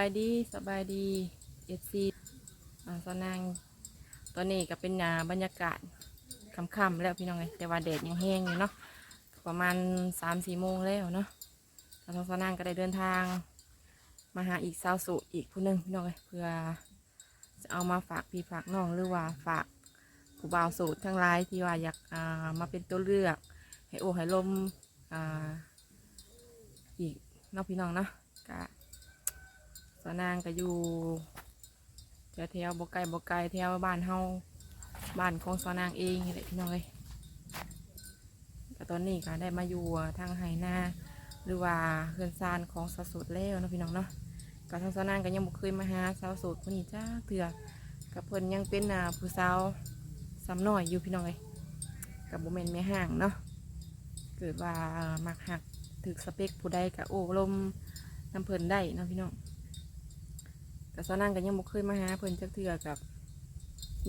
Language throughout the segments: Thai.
ายดีสบายดีเอฟซีอ่าสนางตอนนี้ก็เป็นหนาบรรยากาศค่ำๆแล้วพี่น้องเลยแต่ว่าแดดยังแห้งอยู่เนาะประมาณสามสี่โมงแล้วเนาะทางสนางก็ได้เดินทาง มาหาอีกสาวโสูอีกผู้หนึงพี่น้องเลยเพื่อจะเอามาฝากพี่ฝากน้องหรือว่าฝากผู้บ่าวโสูทั้งหลายที่ว่าอยากอ่ามาเป็นตัวเลือก ให้โอให้ลมอ่าอีกเนอกพี่น้องเนาะกะ สนางก็อยู่แถวแถวๆบกไก่บกไก่แถวบ้านเฮาบ้านของสนางเองนี่แหละพี่น้องเลยแต่ตอนนี้ก็ได้มาอยู่ทางไหนาหรือว่าเฮือนซานของสาวสุดแล้วนะพี่น้องเนาะก็ทางสนางก็ยังบ่เคยมาหาสาวสุดคนนี้จ้าเถื่อกับเพิ่นยังเป็นผู้สาวสำน้อยอยู่พี่น้องเลยกับบุเมนไม่ห่างเนาะเกิดว่ามักหักถึกสเปคผู้ใดกับโอ้ลมน้ำเพลินได้นะพี่น้อง กับสาวนั่งก็ยังบ่เคยมาหาเพิ่นจักเทื่อกับ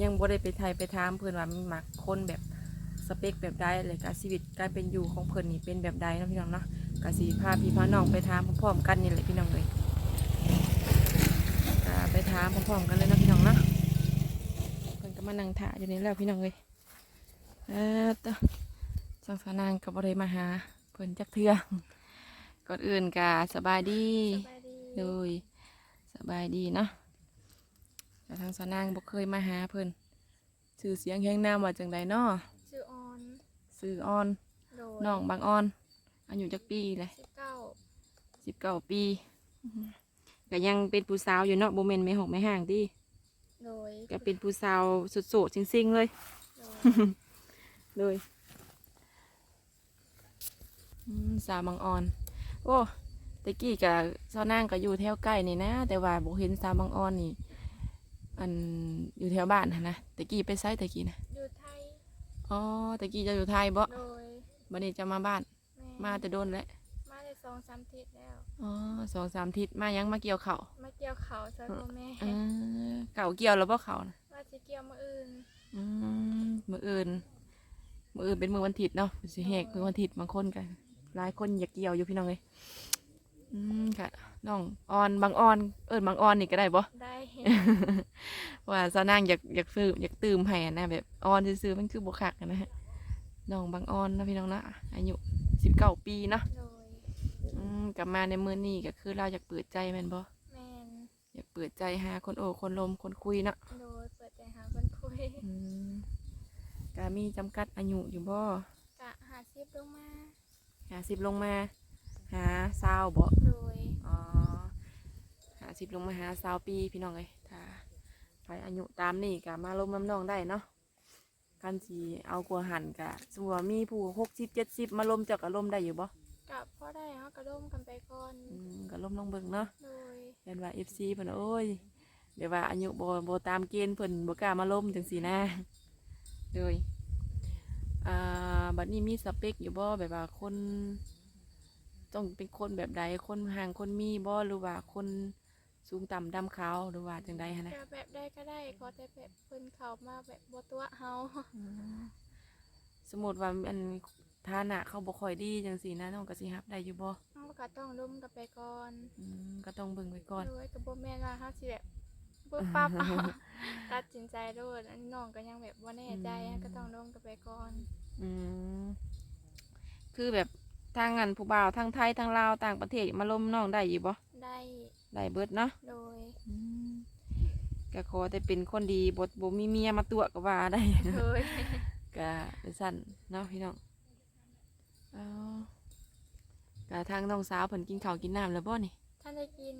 ยังบ่ได้ไปไทยไปถามเพิ่นว่ามันมักคนแบบสเปคแบบใดเลยการชีวิตการเป็นอยู่ของเพิ่นนี่เป็นแบบใดเนาะพี่น้องเนาะก็สิพาพี่พาน้องไปถามพร้อมๆกันนี่แหละพี่น้องเลยก็ไปถามพร้อมๆกันเลยเนาะพี่น้องเนาะเพิ่นก็มานั่งถ่ายอยู่นี่แล้วพี่น้องเลยเออตะสังสาวนางก็บ่ได้มาหาเพิ่นจักเทื่อก่อนอื่นก็สบายดีสบายดีโดย สบายดีเนาะแต่ทางสาวนางบ่เคยมาหาเพิ่นชื่อเสียงแห่งนามว่าจังใดเนาะชื่อออนชื่อออนโดยน้องบางออน อายุจักปีเลยสิบเก้าสิบเก้าปีก็ยังเป็นผู้สาวอยู่เนาะบ่แม่นไม่หกไม่ห่างติโดยก็เป็นผู้สาวสุดโสดจริงๆเลยโดยเลยอืมสาวบางออน โอ้ ตะกี้กับสาวนางก็อยู่แถวใกล้นี่นะ แต่ว่าบ่เห็นสาวบางออนนี่ อันอยู่แถวบ้านหั้นนะตะกี้ไปไซตะกี้นะอยู่ไทยอ๋อตะกี้จะอยู่ไทยบ่โดยบัดนี้จะมาบ้าน แมาแต่โดนแล้วมาได้สองสามทิศแล้ว อ๋อสองสามทิศมายังมาเกี่ยวเขาวมาเกี่ยวเขาซอยพ่อแม่เออเก่าเกี่ยวแล้วบ่เขานะว่าจะเกี่ยวมาอื่น อืมมืออื่นมืออื่นเป็นมือวันอาทิตย์เนาะสิแหกมือวันอาทิตย์บางคนกันหลายคนอยากเกี่ยวอยู่พี่น้องเลย อืมค่ะน้องออนบางออน เอิญบางออนนี่ก็ได้บ่ ได้ ว่าสาวนางอยากอยากซื้ออยากตื่มให้อะนะแบบออนซื้อๆมันคือบ่คักอะนะฮะน้องบางออนนะพี่น้องนะอายุสิบเก้าปีเนาะโดยอืมกลับมาในมือนี้ก็คือเราอยากเปิดใจแม่นบ่แมนอยากเปิดใจหาคนโอ้คนลมคนคุยเนาะโดยเปิดใจหาคนคุยอืมก็มีจำกัดอายุอยู่บ่กะหาซิบลงมาหาสิบลงมา หาสาวบ่โดยอ๋อหาสิบลงมาหาสาวปีพี่น้องเลยถ้าไปอายุตามนี่ก็มาลมน้ำน้องได้เนาะกันสีเอากลัวหันกะสมมติว่ามีผู้หกสิบเจ็ดสิบมาลมเจ้าก็ลมได้อยู่บ่กะพอได้เขากระด้มกันไปก่อนอืมก็ลมน้องเบิ่งเนาะโดยเห็นว่าเอฟซีเพิ่นโอ้ยเดี๋ยวว่าอายุบ่บ่ตามเกณฑ์เพิ่นบ่กล้ามาลมจังสีนะเลยอ่าบัดนี้มีสเปคอยู่บ่แบบว่าคน ต้องเป็นคนแบบใดคนห่างคนมีบ่หรือว่าคนสูงต่ำดำขาวหรือว่าจังใดฮะนะกะแบบได้ก็ได้ขอแต่แบบเพิ่นเขามาแบบบัตัวเฮาสมมติว่าอันฐานะเขาบ่ค่อยดีจังสีนะน้องก็สิรับได้อยู่บ่เราก็ต้องร่วมกันไปก่อนอืมก็ต้องเบิ่งไว้ก่อนโดยกับโบแม่นว่าเขาสิแบบปึ๊บปั๊บเอาตัดสินใจโดดอันนี้น้องก็ยังแบบว่าแน่ใจอืมก็ต้องร่วมกันไปก่อน อืมคือแบบ ทางอันผู้บ่าวทางไทยทางลาวต่างประเทศมาล้มน้องได้อยู่บ่ได้ได้เบิดเนาะโดยอืมก็ขอแต่เป็นคนดีบ่บ่มีเมียมาตัวก็ว่าได้ โดยก็เป็นสั้นเนาะพี่น้องเอาก็ทางน้องสาวเพิ่นกินข้าวกินน้ำแล้วบ่นี่ท่านได้กิน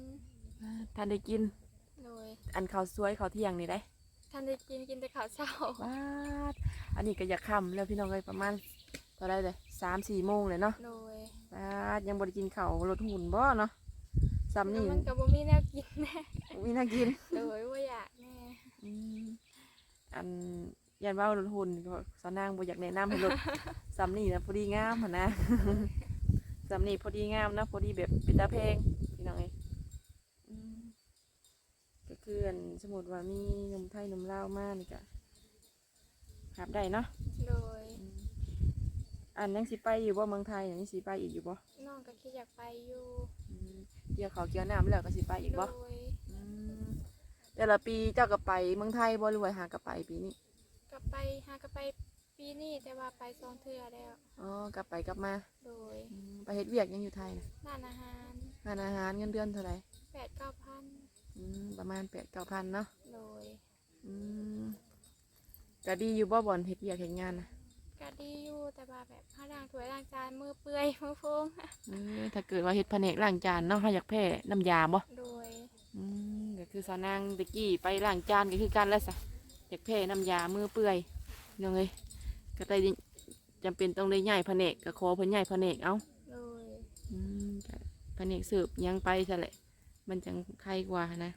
อ่าท่านได้กิน โดยอันข้าวสวยข้าวเที่ยงนี่ได้ท่านได้กินกินแต่ข้าวเช้า ว้าดอันนี้ก็อยากค่ำแล้วพี่น้องเลยประมาณ เท่าไรเลยสามสี่โมงเลยเนาะโดยว้าดยังบ่ได้กินข้าวลดหุ่นบ่เนาะซ้ำนี่แล้วมันก็บ่มีแนวกินแน่มีน่ากินโดยว่าอยากแน่อืมอันยันว่าลดหุ่นก็สาวนางบ่อยากแนะนำให้ลดซ้ำนี่นะพอดีงามหั่นนะ ซ้ำนี่พอดีงามนะพอดีแบบเป็นตาเพลงพี่น้องเอยอืมก็คืออันสมมติว่ามีหนมไทยหนมลาวมานี่ก็หับได้เนาะโดย อืม อันยังสิไปอยู่บ่เมืองไทยยังสิไปอีกอยู่บ่น้องก็คิดอยากไปอยู่อืมเกี่ยวเขาวเกี่ยวน้ำแล้วก็สิไปอีกโดบ่ยอืมแต่ละปีเจ้าก็ไปเมืองไทยบ่หรือว่าหากลับไปปีนี้กลับไปหากลับไปปีนี้แต่ว่าไปสองเทื่อแล้ว อ๋อกลับไปกลับมาโดยอืมไปเฮ็ดเวียกยังอยู่ไทยนะร้านอาหารงานอาหารเงินเดือนเท่าไหร่แปดเก้าพันอืมประมาณแปดเก้าพันเนาะโดยอืมก็ดีอยู่บ่บ่อนเฮ็ดเวียกเฮ็ดงานนะ ก็ดีอยู่แต่ว่าแบบผ้าล้างถ้วยล้างจานมือเปื่อยมือโฟงเออถ้าเกิดว่าเฮ็ดแผนกล้างจานเนาะเฮาอยากแพ้น้ำยาบ่โดยอืมก็คือสาวนางตะกี้ไปล้างจานก็คือกันแล้วซะอยากแพ้น้ำยามือเปื่อยน้องเอ้ยก็ได้จำเป็นต้องได้ย้ายแผนกก็ขอเพิ่นย้ายแผนกเอาโดยอืมก็แผนกสืบยังไปซะแหละ มันจังใครกว่านะ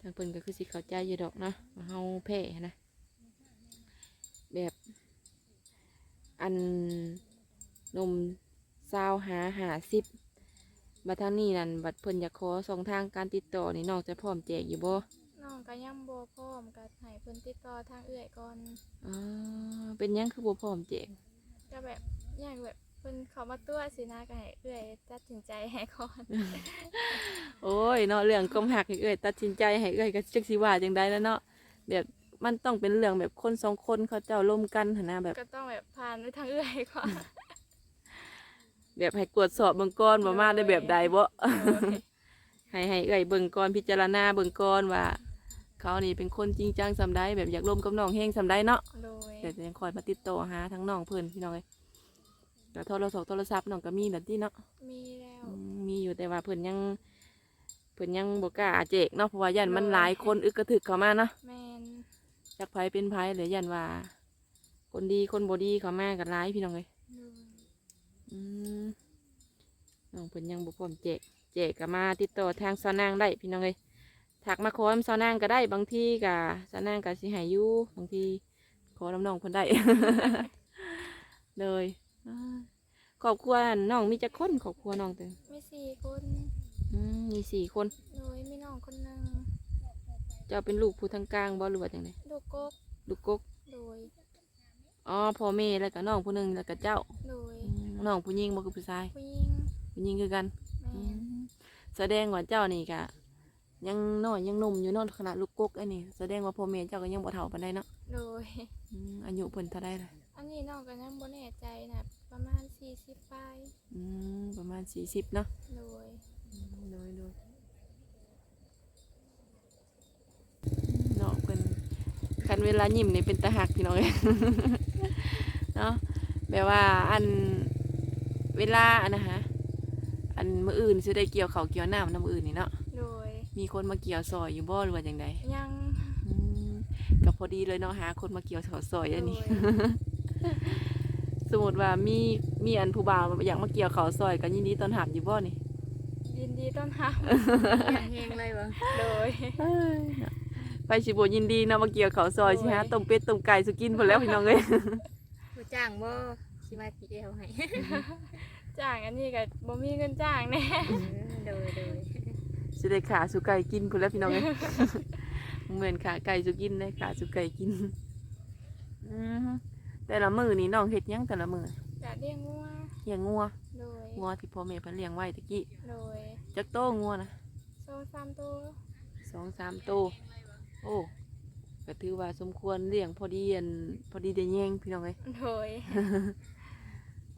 ทางเพิ่นก็คือสิเข้าใจอยู่ดอกเนาะว่าเฮาแพ้นะ แบบ อันนมซาวหาหาสิบบัดทางนี้นั่นบัดเพิ่นอยากขอสองทางการติดต่อนี่นอกจะพร้อมแจกอยู่บ่น้องก็ยังบ่พร้อมก็ให้เพิ่นติดต่อทางเอื้อยก่อนอ๋อเป็นหยังคือบ่พร้อมแจกก็แบบอย่างแบบเพิ่นเขามาตัวสินะก็ให้เอื้อยตัดสินใจให้ก่อน โอ้ยเนาะเรื่องกลมหักให้เอ้ยตัดสินใจให้เอ้ยก็จักสิว่าจังไดแล้วเนาะแบบ มันต้องเป็นเรื่องแบบคนสองคนเขาเจ้าร่วมกันหั่นนะแบบ ก็ต้องแบบผ่านไปทางเอื้อยก่อน แบบให้กวดสอบเบิ่งก่อนว่ามาได้แบบใดบ่โดยให้ให้เอ้ยเบิ่งก่อนพิจารณาเบิ่งก่อนว่า เขานี่เป็นคนจริงจังสำได้แบบอยากร่วมกับน้องแฮงสำได้เนาะโดยเดี๋ยวจะยังคอยมาติดต่อหาทั้งน้องเพิ่นพี่น้องเอ้ยแต่โทรศัพท์โทรศัพท์น้องก็มีแบบที่เนาะมีแล้วอืมมีอยู่แต่ว่าเพิ่นยังเพิ่นยังบ่กล้าแจกเนาะเพราะว่ายันมันหลายคนอึกกระถึกเข้ามาเนาะแมน จักไผเป็นไผหรือยันว่า คนดีคนบ่ดีเข้ามากันหลายพี่น้องเอ้ยโดยอืมน้องเพิ่นยังบ่พร้อมแจกแจกก็มาติดต่อทางสาวนางได้พี่น้องเอ้ยถักมาขอสาวนางก็ได้บางทีก็สาวนางก็สิให้อยู่บางทีขอน้ำน้องเพิ่นได้ เลยอ่าครอบครัวน้องมีจักคนครอบครัวน้องเต็มมีสี่คน อืมมีสี่คน โดยมีน้องคนหนึ่งเจ้าเป็นลูกผู้ทางกลางบ่หรือว่าจังไดลูกกกลูกกกโดยอ๋อพ่อแม่แล้วก็น้องผู้หนึงแล้วก็เจ้าโดยอืมน้องผู้หญิงบ่คือผู้ชายผู้หญิงผู้หญิงคือกันแมอืนมแสดงว่าเจ้านี่ก็ยังน้อยยังหนุ่มอยู่เนอนขนาดลูกกกอันนี้แสดงว่าพ่อแม่เจ้าก็ยังบ่เฒ่าปานใดเนาะโดย อืมอายุเพิ่นเท่าใดล่ะอันนี้น้องก็ยังบ่แน่ใจนะประมาณสี่สิบปลายอืมประมาณ40เนาะ โดย โดยโดย เนาะเพิ่นคันเวลายิ้มนี่เป็นตาหักพี่น้องเอ้ยเนาะแบบว่าอันเวลาอันนะฮะอันมื้ออื่นสิได้เกี่ยวข้าวเกี่ยวน้ำน้ำมื้ออื่นนี่เนาะโดยมีคนมาเกี่ยวซอยอยู่บ่หรือว่าจังไดยังอืมก็พอดีเลยเนาะหาคนมาเกี่ยวข้าวซอยอันนี้โดยสมมติว่ามีมีอันผู้บ่าวอยากมาเกี่ยวข้าวซอยก็ยินดีต้อนรับอยู่บ่นี่ยินดีต้อนรับอย่างเฮงเลยบ่โดย เอ้ยเนาะ ไปสิบ่ยินดีเนาะมาเกี่ยวข้าวซอยสิฮะต้มเป็ดต้มไก่สุกินพุ่นแล้วพี่น้องเอ้ยผู้จ้างบ่สิมากี่เอวให้จ้างอันนี้ก็บ่มีเงินจ้างแน่ โดยโดยสิได้ขาสุไก่กินพุ่นแล้วพี่น้องเอ้ยเหมือนขาไก่สุกินได้ขาสุไก่กินอือฮึแต่ละมื้อนี่น้องเฮ็ดหยังแต่ละมื้อจะเลี้ยงงัวเลี้ยงงัวโดยงัวที่พ่อแม่เพิ่นเลี้ยงไว้ตะกี้โดยจักโตงัวนะโซสามตัวสองสามโตว โอ้ก็ถือว่าสมควรเลี้ยงพอดีอันพอดีได้แยงพี่น้องเอ้ย โดย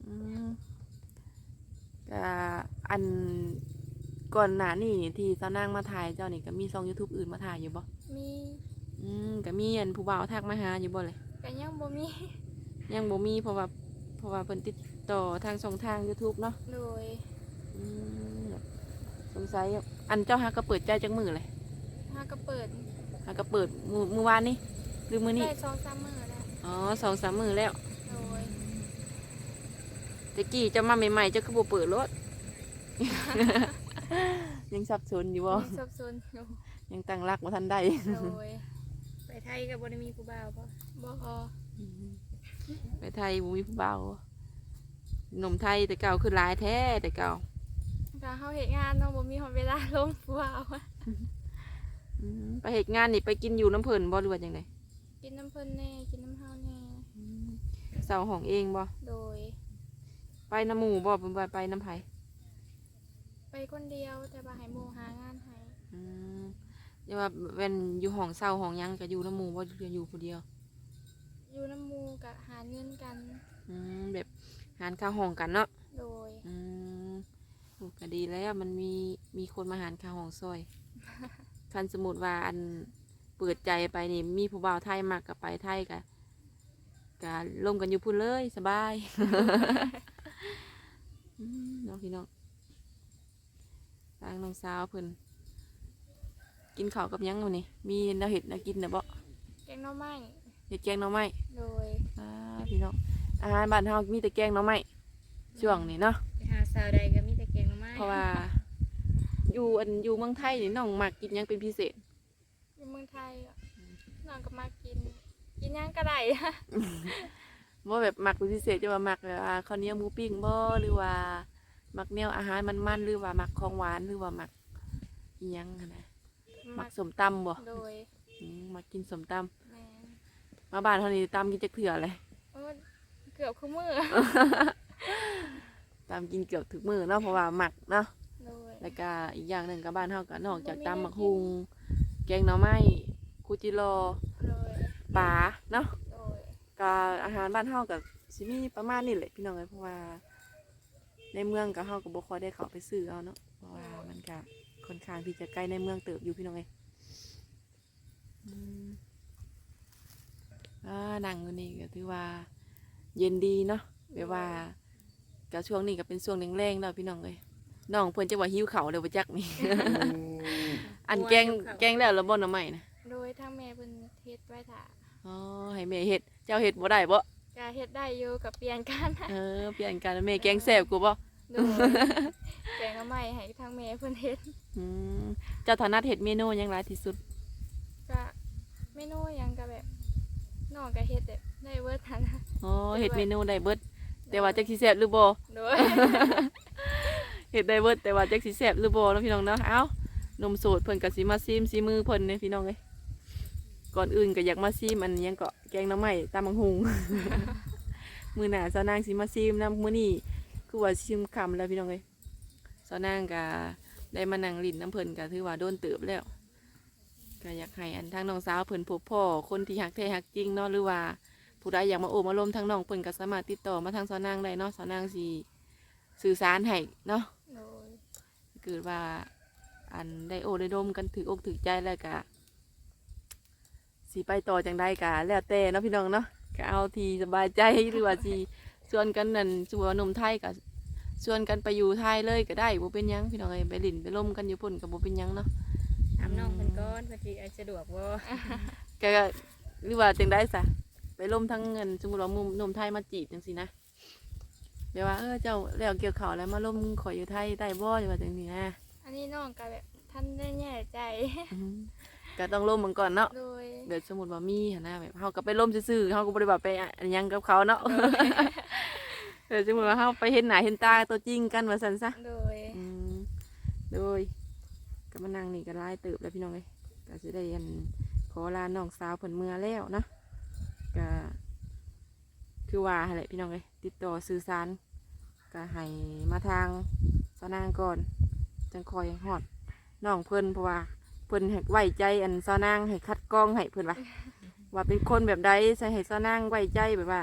อืมก็อันก่อนหน้านี่ที่สาวนางมาถ่ายเจ้านี่ก็มีซอง YouTube อื่นมาถ่ายอยู่บ่มีอืมก็มีอันผู้บ่าวทักมาหาอยู่บ่เลยก็ยังบ่มี ยังบ่มีเพราะว่าเพราะว่าเพิ่นติดต่อทางช่องทาง YouTube เนาะโดยอืมสงสัยอันเจ้าฮักก็เปิดใจจักมือเลย ถ้าก็เปิด ฮักก็เปิดมือมือวานนี่หรือมือนี่ได้สองสามมื้อแล้วอ๋อสองสามมือแล้วโดยตะกี้เจะมาใหม่ๆเจะคือบ่เปิดรถ ยังสับสนอยู่บ่มีสับสนอยู่ยังตั้งรักบ่ทันได้โดยไปไทยก็บ่ได้มีผู้บ่าวบ่บ่ไปไทยบ่มีผู้บ่าวหนุ่มไทยแต่เก่าคือหลายแท้แต่เก่าถ้าเฮาเฮ็ดงานเนาะบ่มีเวลาลงผู้เอาอะอืม ไปเหตุงานนี่ไปกินอยู่น้ำเพิ่นบ่หรือว่าจังไดกินน้ำเพิ่นแน่กินน้ำเฮาแน่เสาห้องเองบ่โดย ไปน้ำหมู่บ่บ่ไปไปน้ำไผไปไปคนเดียวแต่ว่าให้หมู่หางานให้อืมเดี๋ยวว่าเป็นอยู่ห้องเศร้าห้องหยังก็อยู่น้ำหมู่บ่อยู่อยู่ผู้เดียว อยู่น้ำหมู่ก็หาเงินกัน อืมแบบหารค่าห้องกันเนาะโดย อืมโอ้ก็ดีแล้วมันมีมีคนมาหารค่าห้องซอย คันสมมุติว่าอันเปิดใจไปนี่มีผู้บ่าวไทยมากกับไปไทยกะกะลงกันอยู่พุ่นเลยสบายอืมน้องพี่น้องทางน้องสาวเพิ่นกินข้าวกับหยังวันนี้มีแนวเห็ดแนวกินนะบ่แกงหน่อไม้เห็ดแกงหน่อไม้โดยอ่าพี่น้องอาหารบ้านเฮามีแต่แกงหน่อไม้ช่วงนี้เนาะไปหาสาวใดก็มีแต่แกงหน่อไม้เพราะว่า อยู่อันอยู่เมืองไทยนี่น้องมักกินหยังเป็นพิเศษ อยู่เมืองไทยอะน้องก็มากิน กินหยังก็ได้ว่าแบบมักเป็นพิเศษจะว่ามักแบบว่าข้าวเหนียวหมูปิ้งบ่หรือว่ามักแนวอาหารมันๆหรือว่ามักของหวานหรือว่ามักอิหยังหั้นนะมักสมตำบ่โดยอืมมักกินสมตแม่นำมาบ้านเท่านี้ตำกินจักเถื่อเลย โอ้ยเกือบคู่มือตำกินเกือบทุกมื้อเนาะเพราะว่ามักเนาะโดย แล้วก็อีกอย่างหนึ่งกับบ้านเฮาก็นอกจากตำมักฮุงแกงหน่อไม้คูจิโรโดยปลาเนาะโดยก็อาหารบ้านเฮากับสิมีประมาณนี้แหละพี่น้องเอ้ยเพราะว่าในเมืองก็เฮาก็บ่ค่อยได้เข้าไปซื้อเอาเนาะเพราะว่ามันก็ค่อนข้างที่จะใกล้ในเมืองเติบอยู่พี่น้องเอ้ยอืมอ่านั่งอยู่นี่ก็ถือว่า เย็นดีเนาะแบบว่าก็ช่วงนี้ก็เป็นช่วงแรงๆแล้วพี่น้องเอ้ย น้องเพิ่นจะว่าหิวข้าวเลยบ่จักนี่ อันแกงแกงแล้วแล้วบ่หน่อไม้นะโดยทางแม่เพิ่นเฮ็ดไว้ถ่าอ๋อให้แม่เฮ็ดเจ้าเฮ็ดบ่ได้บ่ก็เฮ็ดได้อยู่กับเปลี่ยนกันเออเปลี่ยนกันแม่แกงแซ่บกูบ่โดยแกงหน่อไม้ให้ทางแม่เพิ่นเฮ็ดอืมเจ้าถนัดเฮ็ดเมนูหยังหลายที่สุดก็เมนูหยังก็แบบน้องก็เฮ็ดแบบได้เบิดหันนะอ๋อเฮ็ดเมนูได้เบิดแต่ว่าจักสิแซ่บหรือบ่โดย เฮ็ดได้เบิร์ดแต่ว่าแจักสิแซ่บหรือบ่เนาะพี่น้องเนาะเอ้านมโสดเพิ่นก็สิมาซิมซีมือเพิ่นเด้พี่น้องเอ้ยก่อนอื่นก็อยากมาซิมอันยังก็แกงน่อไม้ตำบักหุงมือหนาสาวนางสิมาซิมนํมื้อนี้คือว่าซิมคำแล้วพี่น้องเอ้ยสาวนางก็ได้มานั่งลิ้นน้ำเพิ่นก็ถือว่าโดนเติบแล้วก็อยากให้อันทางน้องสาวเพิ่นพบพ่อคนที่ฮักแท้ฮักจริงเนาะหรือว่าผู้ใดอยากมาโอบมาลมทางน้องเพิ่นก็สามารถติดต่อมาทางสาวนางได้เนาะสาวนางสิสื่อสารให้เนาะ เกิดว่า อันได้โอได้ดมกันถืออกถือใจแล้วก็สิไปต่อจังได้กะแล้วแต่เนาะพี่น้องเนาะก็เอาที่สบายใจหรือว่าสิชวนกันนั่นสมมุติว่าหนุ่มไทยก็ชวนกันไปอยู่ไทยเลยก็ได้บ่เป็นหยังพี่น้องเอ้ยไปลิ่นไปล่มกันอยู่พุ่นก็บ่เป็นหยังเนาะถามน้องเพิ่นก่อนเพิ่นสิสะดวกบ่ก็หรือว่าจังได้ซะไปล่มทั้งเงินสมมุติว่าหนุ่มหนุ่มไทยมาจีบจังซี่นะ เดี๋ยวว่าเออเจ้าแล้วเกี่ยวข่าวแล้วมาล่มขอยอยู่ไทยได้บ่จังว่าจังซี่นะอันนี้น้องก็แบบท่านได้แย่ใจ อืมก็ต้องล่มมันก่อนเนาะโดย เดี๋ยวสมมุติว่ามีหั้นนะแบบเฮาก็ไปล่มซื่อๆเฮาก็บ่ได้ว่าไปอันหยังกับเขาเนาะเดี๋ยวสมมุติว่าเฮาไปเห็นหน้าเห็นตาตัวจริงกันว่าซั่นซะ โดย อืมโดยก็มานั่งนี่ก็หลายเติบแล้วพี่น้องเอ้ยก็สิได้อันขอลาน้องสาวเพิ่นเมื่อแล้วเนาะก็ คือว่าหั่นแหละพี่น้องเอ้ยติดต่อสื่อสารก็ให้มาทางสาวนางก่อน จังคอยฮอดน้องเพิ่นเพราะว่าเพิ่นให้ไว้ใจอันสาวนางให้คัดกรองให้เพิ่นว่าว่าเป็นคนแบบใดใส่ให้สาวนางไว้ใจแบบว่า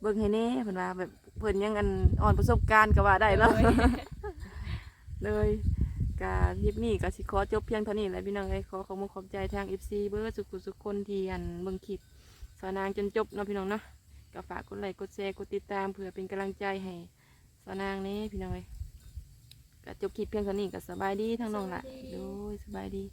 เบิ่งให้แน่เพิ่นว่าแบบเพิ่นยังอันอ่อนประสบการณ์ก็ว่าได้เนาะเลยกาคลิปนี้ก็สิขอจบเพียงเท่านี้แหละพี่น้องเอ้ยขอขอบคุณขอบใจทาง FC เบอร์สุขุสุขคนที่อันเบิ่งคลิปสาวนางจนจบเนาะพี่น้องเนาะ ก็ฝากกดไลค์กดแชร์กดติดตามเพื่อเป็นกำลังใจให้สาวนางนี้พี่น้องเอ้ยก็จบคลิปเพียงเท่านี้ก็สบายดีทั้งน้องละโดยสบายดี